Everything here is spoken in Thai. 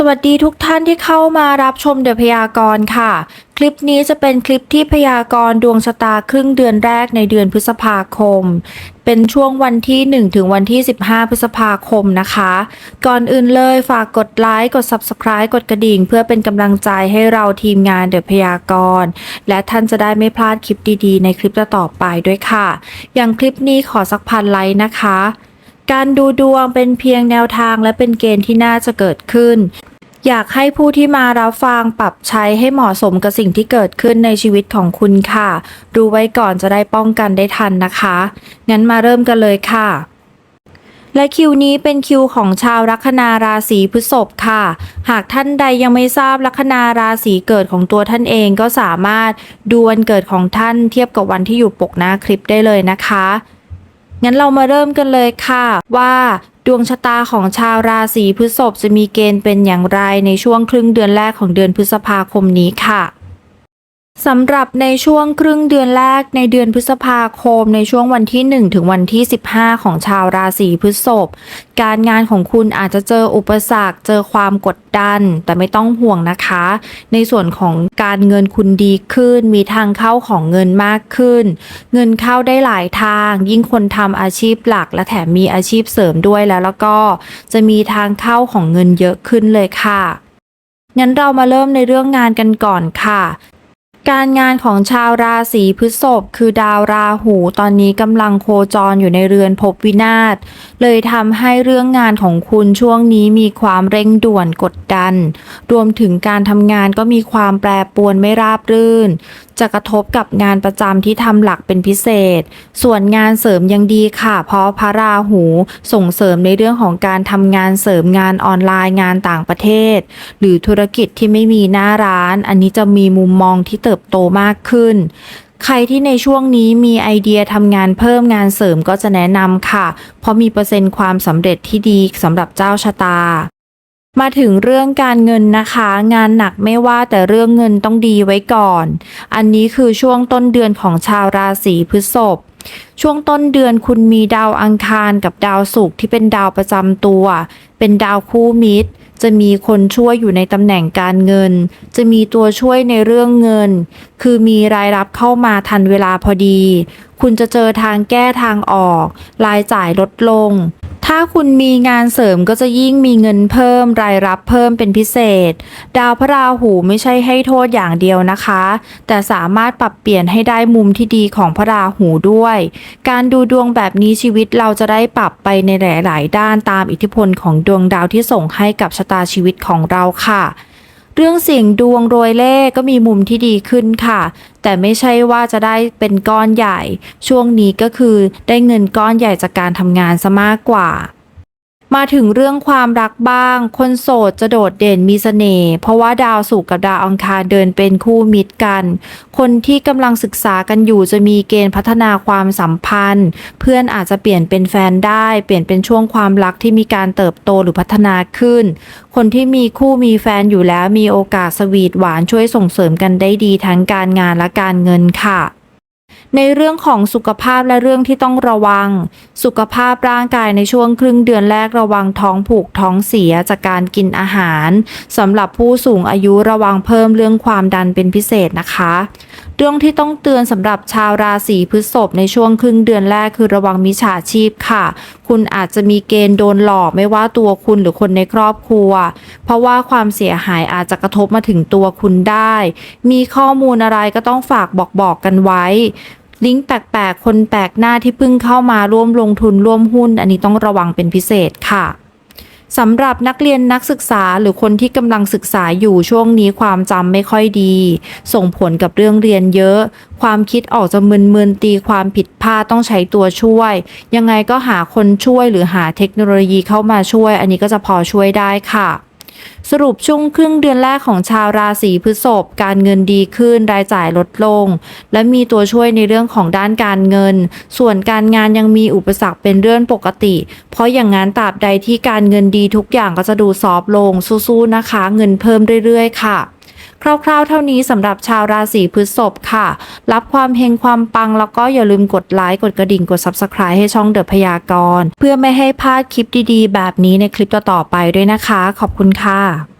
สวัสดีทุกท่านที่เข้ามารับชมเดอะพยากรณ์ค่ะ คลิปนี้จะเป็นคลิปที่พยากรณ์ดวงชะตาครึ่งเดือนแรกในเดือนพฤษภาคม เป็นช่วงวันที่ 1 ถึงวันที่ 15 พฤษภาคมนะคะ ก่อนอื่นเลยฝากกดไลค์ กด Subscribe กดกระดิ่ง เพื่อเป็นกำลังใจให้เราทีมงานเดอะพยากรณ์และท่านจะได้ไม่พลาดคลิปดีๆ ในคลิปต่อไปด้วยค่ะ อย่างคลิปนี้ขอสักพันไลค์นะคะการดูดวงเป็นเพียงแนวทางและเป็นเกณฑ์ที่น่าจะเกิดขึ้น อยากให้ผู้ที่มารับฟังปรับใช้ให้เหมาะสมกับสิ่งที่เกิดขึ้นในชีวิตของคุณค่ะ ดูไว้ก่อนจะได้ป้องกันได้ทันนะคะ งั้นมาเริ่มกันเลยค่ะและคิวนี้เป็นคิวของชาวลัคนาราศีพฤษภค่ะ หากท่านใดยังไม่ทราบลัคนาราศีเกิดของตัวท่านเองก็สามารถดูวันเกิดของท่านเทียบกับวันที่อยู่ปกหน้าคลิปได้เลยนะคะ งั้นเรามาเริ่มกันเลยค่ะ ว่าดวงชะตาของชาวราศีพฤษภจะมีเกณฑ์เป็นอย่างไรในช่วงครึ่งเดือนแรกของเดือนพฤษภาคมนี้ค่ะ สำหรับในช่วงครึ่งเดือนแรกในเดือนพฤษภาคม ในช่วงวันที่ 1 ถึงวันที่ 15 ของชาวราศีพฤษภการงานของคุณอาจจะเจออุปสรรคเจอความกดดัน แต่ไม่ต้องห่วงนะคะ ในส่วนของการเงินคุณดีขึ้น มีทางเข้าของเงินมากขึ้น เงินเข้าได้หลายทาง ยิ่งคนทำอาชีพหลัก และแถมมีอาชีพเสริมด้วยแล้วแล้วก็จะมีทางเข้าของเงินเยอะขึ้นเลยค่ะงั้นเรามาเริ่มในเรื่องงานกันก่อนค่ะ การงานของชาวราศีพฤษภคือดาวราหูตอนนี้กำลังโคจรอยู่ในเรือนภพวินาศเลยทำให้เรื่องงานของคุณช่วงนี้มีความเร่งด่วนกดดัน รวมถึงการทำงานก็มีความแปรปรวนไม่ราบรื่น จะกระทบกับงานประจำที่ทำหลักเป็นพิเศษ ส่วนงานเสริมยังดีค่ะ เพราะพระราหูส่งเสริมในเรื่องของการทำงานเสริมงานออนไลน์งานต่างประเทศ หรือธุรกิจที่ไม่มีหน้าร้าน อันนี้จะมีมุมมองที่เติบโตมากขึ้น ใครที่ในช่วงนี้มีไอเดียทำงานเพิ่มงานเสริมก็จะแนะนำค่ะ เพราะมีเปอร์เซ็นต์ความสำเร็จที่ดีสำหรับเจ้าชะตามาถึงเรื่องการเงินนะคะ งานหนักไม่ว่าแต่เรื่องเงินต้องดีไว้ก่อน อันนี้คือช่วงต้นเดือนของชาวราศีพฤษภช่วงต้นเดือนคุณมีดาวอังคารกับดาวศุกร์ที่เป็นดาวประจำตัว เป็นดาวคู่มิตร จะมีคนช่วยอยู่ในตำแหน่งการเงิน จะมีตัวช่วยในเรื่องเงิน คือมีรายรับเข้ามาทันเวลาพอดี คุณจะเจอทางแก้ทางออก รายจ่ายลดลง ถ้าคุณมีงานเสริมก็จะยิ่งมีเงินเพิ่มรายรับเพิ่มเป็นพิเศษ ดาวพระราหูไม่ใช่ให้โทษอย่างเดียวนะคะ แต่สามารถปรับเปลี่ยนให้ได้มุมที่ดีของพระราหูด้วย การดูดวงแบบนี้ชีวิตเราจะได้ปรับไปในหลาย ๆ ด้านตามอิทธิพลของดวงดาวที่ส่งให้กับชะตาชีวิตของเราค่ะ เรื่องเสี่ยงดวงโรยเล่ก็มีมุมที่ดีขึ้นค่ะ แต่ไม่ใช่ว่าจะได้เป็นก้อนใหญ่ ช่วงนี้ก็คือได้เงินก้อนใหญ่จากการทำงานซะมากกว่า มาถึงเรื่องความรักบ้าง คนโสดจะโดดเด่นมีเสน่ห์เพราะว่าดาวศุกร์กับดาวอังคารเดินเป็นคู่มิตรกัน คนที่กำลังศึกษากันอยู่จะมีเกณฑ์พัฒนาความสัมพันธ์ เพื่อนอาจจะเปลี่ยนเป็นแฟนได้ เปลี่ยนเป็นช่วงความรักที่มีการเติบโตหรือพัฒนาขึ้น คนที่มีคู่มีแฟนอยู่แล้วมีโอกาสสวีทหวานช่วยส่งเสริมกันได้ดีทั้งการงานและการเงินค่ะ ในเรื่องของสุขภาพและเรื่องที่ต้องระวัง สุขภาพร่างกายในช่วงครึ่งเดือนแรกระวังท้องผูกท้องเสียจากการกินอาหารสำหรับผู้สูงอายุระวังเพิ่มเรื่องความดันเป็นพิเศษนะคะ เรื่องที่ต้องเตือนสำหรับชาวราศีพฤษภในช่วงครึ่งเดือนแรกคือระวังมิจฉาชีพค่ะ คุณอาจจะมีเกณฑ์โดนหลอกไม่ว่าตัวคุณหรือคนในครอบครัว เพราะว่าความเสียหายอาจจะกระทบมาถึงตัวคุณได้ มีข้อมูลอะไรก็ต้องฝากบอกบอกกันไว้ลิงก์แปลกๆ คนแปลกหน้าที่เพิ่งเข้ามาร่วมลงทุนร่วมหุ้น อันนี้ต้องระวังเป็นพิเศษค่ะ สำหรับนักเรียนนักศึกษาหรือคนที่กำลังศึกษาอยู่ช่วงนี้ความจำไม่ค่อยดี ส่งผลกับเรื่องเรียนเยอะ ความคิดออกจะมึนๆตีความผิดพลาดต้องใช้ตัวช่วย ยังไงก็หาคนช่วยหรือหาเทคโนโลยีเข้ามาช่วย อันนี้ก็จะพอช่วยได้ค่ะ สรุปช่วงครึ่งเดือนแรกของชาวราศีพฤษภการเงินดีขึ้นรายจ่ายลดลง และมีตัวช่วยในเรื่องของด้านการเงิน ส่วนการงานยังมีอุปสรรคเป็นเรื่องปกติ เพราะอย่างนั้นตราบใดที่การเงินดีทุกอย่างก็จะดูซอฟลงสู้ๆนะคะ เงินเพิ่มเรื่อยๆ ค่ะ คร่าวๆ เท่านี้สำหรับชาวราศีพฤษภค่ะ รับความเฮงความปังแล้วก็อย่าลืมกดไลค์กดกระดิ่งกด Subscribe ให้ช่องเดอะพยากรณ์เพื่อไม่ให้พลาดคลิปดีๆ แบบนี้ในคลิปต่อๆไปด้วยนะคะ ขอบคุณค่ะ